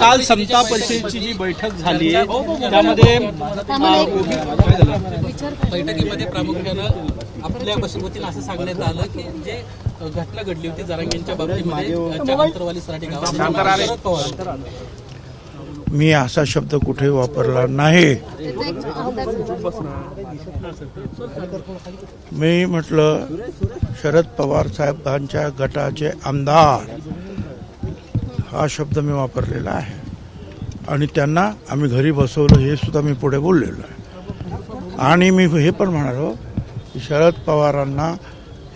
काल समता परिषदेची जी बैठक झाली त्यामध्ये बैठकीमध्ये प्रामुख्यानं आपल्या वतीनं असं सांगण्यात आलं की जे घटना घडली होती जरांगींच्या बाबतीमध्ये सराठी गावात. पवार. मी असा शब्द कुठे वापरला नाही. मी म्हटलं शरद पवार साहेबांच्या गटाचे आमदार हा शब्द मी वापरलेला आहे. आणि त्यांना आम्ही घरी बसवलं हे सुद्धा मी पुढे बोललेलो आहे. आणि मी हे पण म्हणालो की शरद पवारांना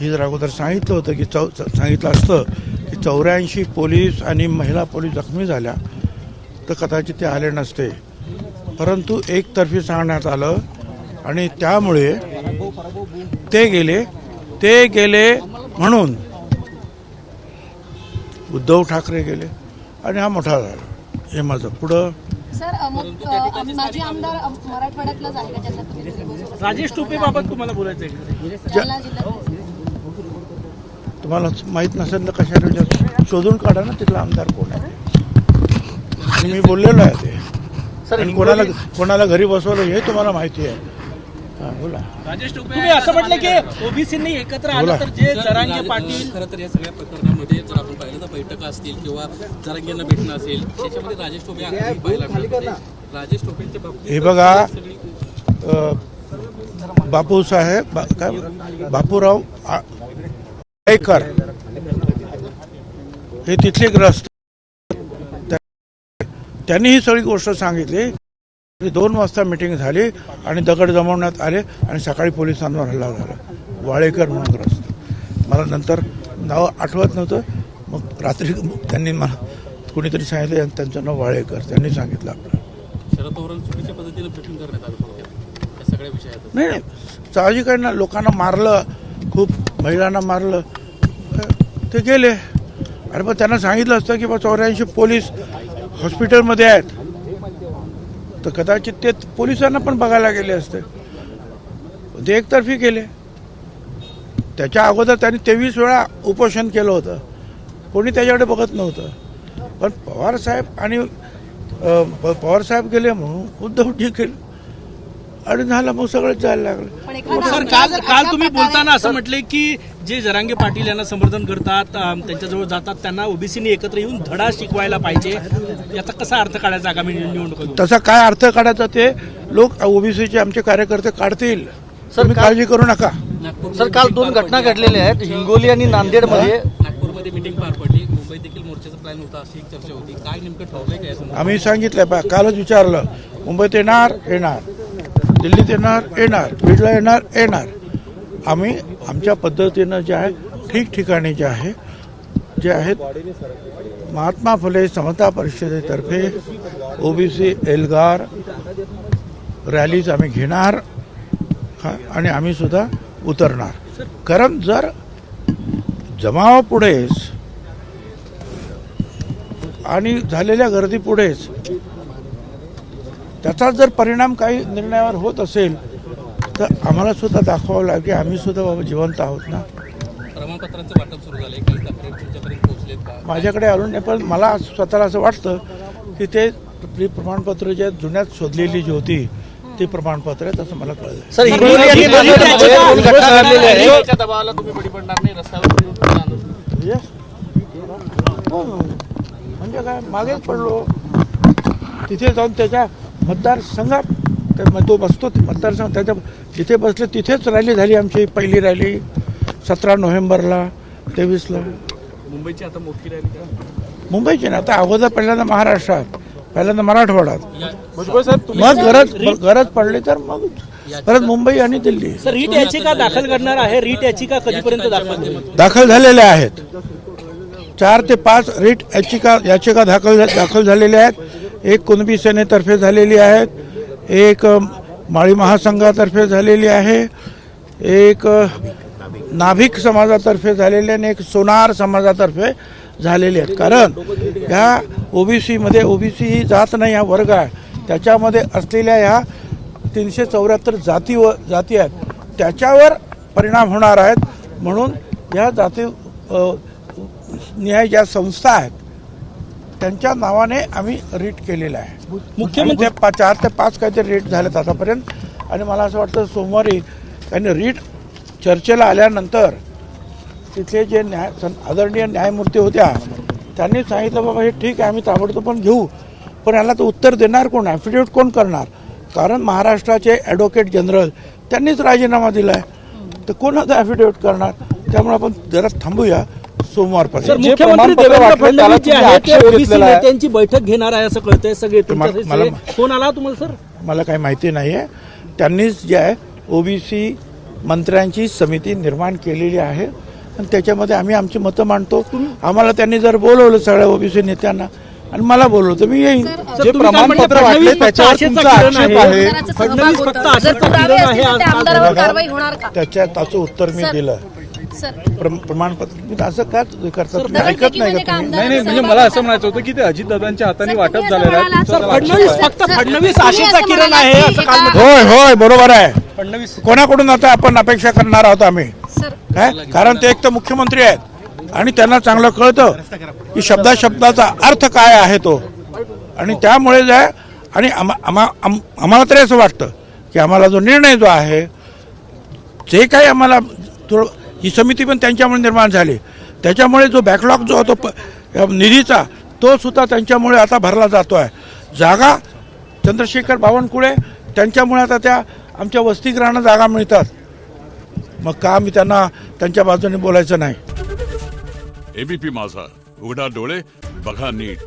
हे जर अगोदर सांगितलं होतं की चौ सांगितलं असतं की चौऱ्याऐंशी पोलीस आणि महिला पोलीस जखमी झाल्या तर कदाचित ते आले नसते. परंतु एकतर्फी सांगण्यात आलं आणि त्यामुळे ते गेले ते गेले म्हणून. उद्धव ठाकरे गेले. आणि हा मोठा झाला. हे माझं. पुढं सर अ, मग अ, माजी आमदार अ, मराठवाड्यातलाच आहे का ज्यांना तुम्ही तिथे बोलवलं? राजेश टोपे बाबत तुम्हाला बोलायचं आहे जालना जिल्ह्यात. तुम्हाला माहीत नसेल तर कशाला विचारतो? शोधून काढा ना तिथला आमदार कोण आहे. आणि मी बोललेलो आहे ते. आणि कोणाला कोणाला घरी बसवलं हे तुम्हाला माहिती आहे. हा, बोला. राजेश टोपे तुम्ही असं म्हटलं की ओबीसींनी एकत्र आलं तर जे जरांगे पाटील खरं तर या सगळ्या प्रकरणामध्ये जर आपण पाहिलं तर बैठका असतील किंवा जरांगींना भेटणं असेल त्याच्यामध्ये राजेश टोपे पाहायला मिळत. राजेश टोपेंच्या बाबतीत हे बघा सगळी अ, बापूसाहेब बा, काय बापूराव आ- आळेकर हे तिथले ग्रस्त त्या- त्यांनी ही सगळी गोष्ट सांगितली. दोन वाजता मिटिंग झाली आणि दगड जमवण्यात आले आणि सकाळी पोलिसांवर हल्ला झाला. वाळेकर म्हणून ग्रस्त. मला नंतर नाव आठवत नव्हतं. मग रात्री त्यांनी मला कुणीतरी सांगितलं आणि त्यांचं नाव वाळेकर. त्यांनी सांगितलं आपलं शरद पवारांना चुकीच्या पद्धतीनं ब्रिफिंग करण्यात आलं थोडक्यात या सगळ्या विषयात नाही नाही. साहजिक आहे ना लोकांना मारलं खूप महिलांना मारलं. ते गेले. अरे पण त्यांना सांगितलं असतं की बा चौऱ्याऐंशी पोलीस हॉस्पिटलमध्ये आहेत. तर कदाचित ते पोलिसांना पण बघायला गेले असते. ते एकतर्फी गेले. त्याच्या अगोदर त्यांनी तेवीस वेळा उपोषण केलं होतं. कोणी त्याच्याकडे बघत नव्हतं. पण पवार साहेब आणि पवारसाहेब पवार साहेब गेले म्हणून उद्धवजी गेले आणि झालं मग सगळंच जायला लागलं. सर काल काल तुम्ही बोलताना असं म्हटले की जे जरांगे पाटील यांना समर्थन करतात त्यांच्याजवळ जातात त्यांना ओबीसीनी एकत्र येऊन धडा शिकवायला पाहिजे. याचा कसा अर्थ काढायचा आगामी निवडणुका तसा काय अर्थ काढायचा ते लोक ओबीसीचे आमचे कार्यकर्ते काढतील. तुम्ही काळजी करू नका. सर काल दोन घटना घडलेल्या आहेत. हिंगोली आणि नांदेडमध्ये नागपूरमध्ये मिटिंग पार पडली. मुंबईत देखील मोर्चाचा प्लॅन होता अशी एक चर्चा होती. काय नेमकं ठरलंय काय यासंदर्भात? आम्ही सांगितलं बा कालच विचारलं. मुंबईत येणार येणार. दिल्लीत येणार येणार बीडला येणार येणार. आम्ही आमच्या पद्धतीनं जे आहे ठिकठिकाणी जे आहे जे आहेत महात्मा फुले समता परिषदेतर्फे ओबीसी एल्गार रॅलीज आम्ही घेणार आणि आम्ही सुद्धा उतरणार. कारण जर जमावापुढेच आणि झालेल्या गर्दीपुढेच त्याचा जर परिणाम काही निर्णयावर होत असेल तर आम्हाला सुद्धा दाखवावं लागेल. की आम्ही सुद्धा बाबा जिवंत आहोत ना. प्रमाणपत्रांचं वाटप सुरू माझ्याकडे आलो नाही पण मला स्वतःला असं वाटतं की ते आपली प्रमाणपत्र जे जुन्यात शोधलेली जी होती ती प्रमाणपत्र आहेत असं मला कळलं. हो. म्हणजे काय मागेच पडलो. तिथे जाऊन त्याच्या मतदारसंघात ते मग तो बसतो ते मतदारसंघ त्याच्या जिथे बसले तिथेच रॅली झाली आमची पहिली रॅली सतरा नोव्हेंबरला तेवीसला. मुंबईची आता मोठी रॅली का? मुंबईची ना आता अगोदर पहिल्यांदा महाराष्ट्रात पहिल्यांदा मराठवाड्यात. मग गरज गरज पडली तर मग परत मुंबई आणि दिल्ली. सर रीट याचिका दाखल करणार आहे रीट याचिका कधीपर्यंत दाखल? दाखल झालेल्या आहेत. चार ते पाच रिट याचिका याचिका दाखल दाखल झालेल्या आहेत. एक कुणबी सेनेतर्फे झालेली आहेत एक माळी महासंघातर्फे झालेली आहे. एक नाभिक समाजातर्फे झालेली आणि एक सोनार समाजातर्फे झालेली आहेत. कारण ह्या ओबीसीमध्ये ओबीसी ही जात नाही हा वर्ग आहे. त्याच्यामध्ये असलेल्या ह्या तीनशे चौऱ्याहत्तर जाती व जाती आहेत. त्याच्यावर परिणाम होणार आहेत. म्हणून या जाती न्याय निहाय ज्या संस्था आहेत त्यांच्या नावाने आम्ही रीट केलेलं आहे. मुख्यमंत्री- ते पा- चार ते पाच काहीतरी रीट झालेत आतापर्यंत. आणि मला असं वाटतं सोमवारी त्यांनी रीट चर्चेला आल्यानंतर तिथले जे न्याय आदरणीय न्यायमूर्ती होत्या त्यांनी सांगितलं बाबा हे ठीक आहे आम्ही ताबडतोब पण घेऊ. पण याला तर उत्तर देणार कोण? ॲफिडेविट कोण करणार? कारण महाराष्ट्राचे ॲडव्होकेट जनरल त्यांनीच राजीनामा दिला आहे तर कोण आता ॲफिडेविट करणार? त्यामुळे आपण जरा थांबूया. सोमवारपर्यंत सर जे मुख्यमंत्री प्रमाणपत्र देवेंद्र वाटलंय त्याला फडणवीस जे तुम्ही आहेत ते आक्षेप ओबीसी घेतलेला आहे. नेत्यांची बैठक घेणार आहे असं कळतंय सगळे तुमच्या मला- सगळे- फोन आला तुम्हाला सर मला काही माहिती नाही आहे त्यांनीच जे आहे ओबीसी मंत्र्यांची समिती निर्माण केलेली आहे आणि त्याच्यामध्ये आम्ही आमची मतं मांडतो आम्हाला त्यांनी जर बोलवलं सगळ्या ओबीसी नेत्यांना आणि मला बोलवलं तर मी येईन सर, जे जे तुम्ही काय म्हणता, प्रमाणपत्र वाटले फडणवीस फक्त त्याच्यावर आशेचा तुमचा किरण आक्षेप आहे. आहे आमदाराचा फडणवीस सहभाग फक्त होता. आशेचा जर पुरावे किरण आहे असतील तर त्या आज- आमदारावर बघा. कारवाई होणार का त्याच्या त्याचं उत्तर मी. दिलं प्रमाणपत्र. असं का करतात? ऐकत नाही फेकीमध्ये का नाही नाही म्हणजे मला असं? म्हणायचं होतं की ते अजितदादांच्या हाताने वाटप झालेलं आहे. फडणवीस. फक्त फडणवीस आशेचा असं किरण आहे की असं काल होय होय बरोबर आहे. फडणवीस कोणाकडून आता आपण अपेक्षा करणार आहोत आम्ही? सर. काय? कारण ते एक तर मुख्यमंत्री आहेत. आणि त्यांना चांगलं कळतं की शब्दा शब्दाचा अर्थ काय आहे तो. आणि त्यामुळे जे आहे आणि आम्हा आम्हा- आम- आम्हाला तरी असं वाटतं की आम्हाला जो निर्णय जो आहे जे काही आम्हाला थोडं ही समिती पण त्यांच्यामुळे निर्माण झाली. त्याच्यामुळे जो बॅकलॉग जो होतो प- निधीचा तो सुद्धा त्यांच्यामुळे आता भरला जातो आहे जागा चंद्रशेखर बावनकुळे त्यांच्यामुळे आता त्या आमच्या वसतिगृहांना जागा मिळतात. मग का आम्ही त्यांना त्यांच्या बाजूने बोलायचं नाही? एबीपी माझा. उघडा डोळे बघा नीट.